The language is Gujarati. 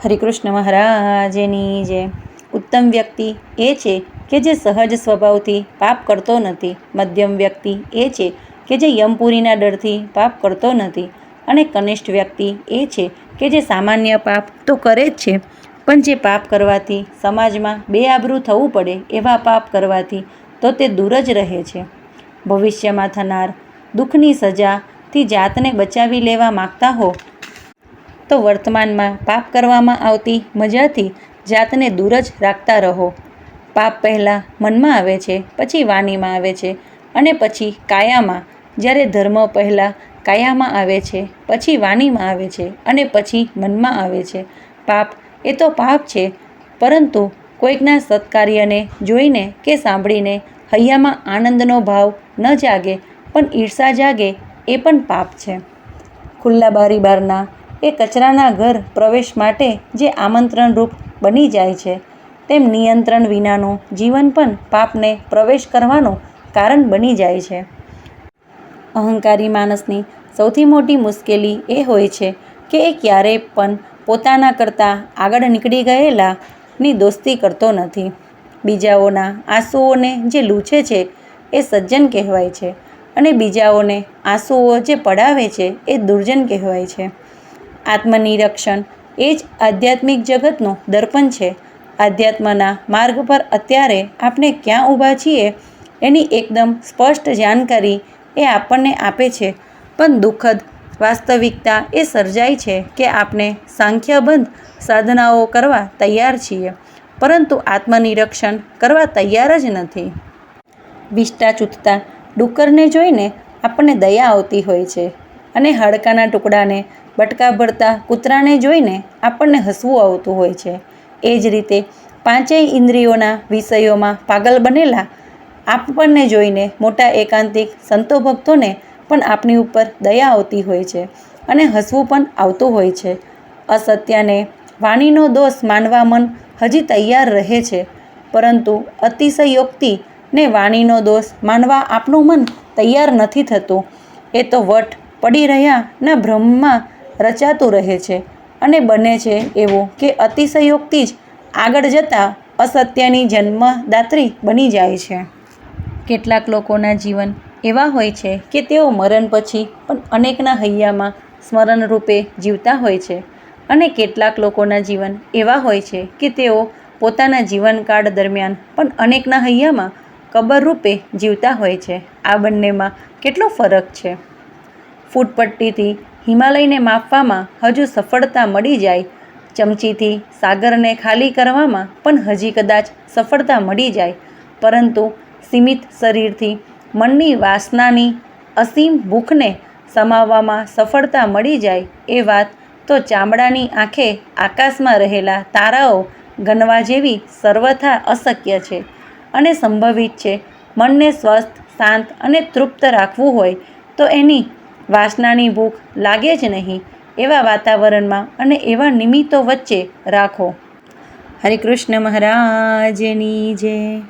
હરિકૃષ્ણ મહારાજની જે ઉત્તમ વ્યક્તિ એ છે કે જે સહજ સ્વભાવથી પાપ કરતો નથી, મધ્યમ વ્યક્તિ એ છે કે જે યમપુરીના ડરથી પાપ કરતો નથી અને કનિષ્ઠ વ્યક્તિ એ છે કે જે સામાન્ય પાપ તો કરે જ છે, પણ જે પાપ કરવાથી સમાજમાં બેઆબરૂ થવું પડે એવા પાપ કરવાથી તો તે દૂર જ રહે છે. ભવિષ્યમાં થનાર દુઃખની સજાથી જાતને બચાવી લેવા માગતા હો તો વર્તમાનમાં પાપ કરવામાં આવતી મજાથી જાતને દૂર જ રાખતા રહો. પાપ પહેલાં મનમાં આવે છે, પછી વાણીમાં આવે છે અને પછી કાયામાં. જ્યારે ધર્મ પહેલાં કાયામાં આવે છે, પછી વાણીમાં આવે છે અને પછી મનમાં આવે છે. પાપ એ તો પાપ છે, પરંતુ કોઈકના સત્કાર્યને જોઈને કે સાંભળીને હૈયામાં આનંદનો ભાવ ન જાગે, પણ ઈર્ષા જાગે, એ પણ પાપ છે. ખુલ્લા બારી બારના એ કચરાના ઘર પ્રવેશ માટે જે આમંત્રણરૂપ બની જાય છે, તેમ નિયંત્રણ વિનાનું જીવન પણ પાપને પ્રવેશ કરવાનું કારણ બની જાય છે. અહંકારી માણસની સૌથી મોટી મુશ્કેલી એ હોય છે કે એ ક્યારેય પણ પોતાના કરતાં આગળ નીકળી ગયેલાની દોસ્તી કરતો નથી. બીજાઓના આંસુઓને જે લૂછે છે એ સજ્જન કહેવાય છે અને બીજાઓને આંસુઓ જે પડાવે છે એ દુર્જન કહેવાય છે. આત્મનિરીક્ષણ. એ જ આધ્યાત્મિક જગતનું દર્પણ છે. આધ્યાત્મના માર્ગ પર અત્યારે આપણે ક્યાં ઊભા છીએ એની એકદમ સ્પષ્ટ જાણકારી એ આપણને આપે છે. પણ દુઃખદ વાસ્તવિકતા એ સર્જાય છે કે આપણે સંખ્યાબંધ સાધનાઓ કરવા તૈયાર છીએ, પરંતુ આત્મનિરીક્ષણ કરવા તૈયાર જ નથી. વિષ્ટા ચૂથતા ડુક્કરને જોઈને આપણને દયા આવતી હોય છે અને હાડકાના ટુકડાને બટકા ભરતા કૂતરાને જોઈને આપણને હસવું આવતું હોય છે. એ જ રીતે પાંચેય ઇન્દ્રિયોના વિષયોમાં પાગલ બનેલા આપણને જોઈને મોટા એકાંતિક સંતો ભક્તોને પણ આપણી ઉપર દયા આવતી હોય છે અને હસવું પણ આવતું હોય છે. અસત્યને વાણીનો દોષ માનવા મન હજી તૈયાર રહે છે, પરંતુ અતિશયોક્તિ ને વાણીનો દોષ માનવા આપણું મન તૈયાર નથી થતું. એ તો વટ પડી રહ્યા ના ભ્રમમાં રચાતું રહે છે અને બને છે એવો કે અતિશયોક્તિ જ આગળ જતાં અસત્યની જન્મદાત્રી બની જાય છે. કેટલાક લોકોના જીવન એવા હોય છે કે તેઓ મરણ પછી પણ અનેકના હૈયામાં સ્મરણ રૂપે જીવતા હોય છે અને કેટલાક લોકોના જીવન એવા હોય છે કે તેઓ પોતાના જીવનકાળ દરમિયાન પણ અનેકના હૈયામાં કબર રૂપે જીવતા હોય છે. આ બંનેમાં કેટલો ફરક છે? ફૂટપટ્ટીથી હિમાલયને માપવામાં હજુ સફળતા મળી જાય. ચમચીથી સાગરને ખાલી કરવામાં પણ હજી કદાચ સફળતા મળી જાય. પરંતુ સીમિત શરીરથી મનની વાસનાની અસીમ ભૂખને સમાવવામાં સફળતા મળી જાય એ વાત તો ચામડાની આંખે આકાશમાં રહેલા તારાઓ ગણવા જેવી સર્વથા અશક્ય છે. અને સંભવિત છે, મનને સ્વસ્થ, શાંત અને તૃપ્ત રાખવું હોય તો એની વાસનાની ભૂખ લાગે જ નહીં એવા વાતાવરણમાં અને એવા નિમિત્તો વચ્ચે રાખો. હરે કૃષ્ણ મહારાજની જય.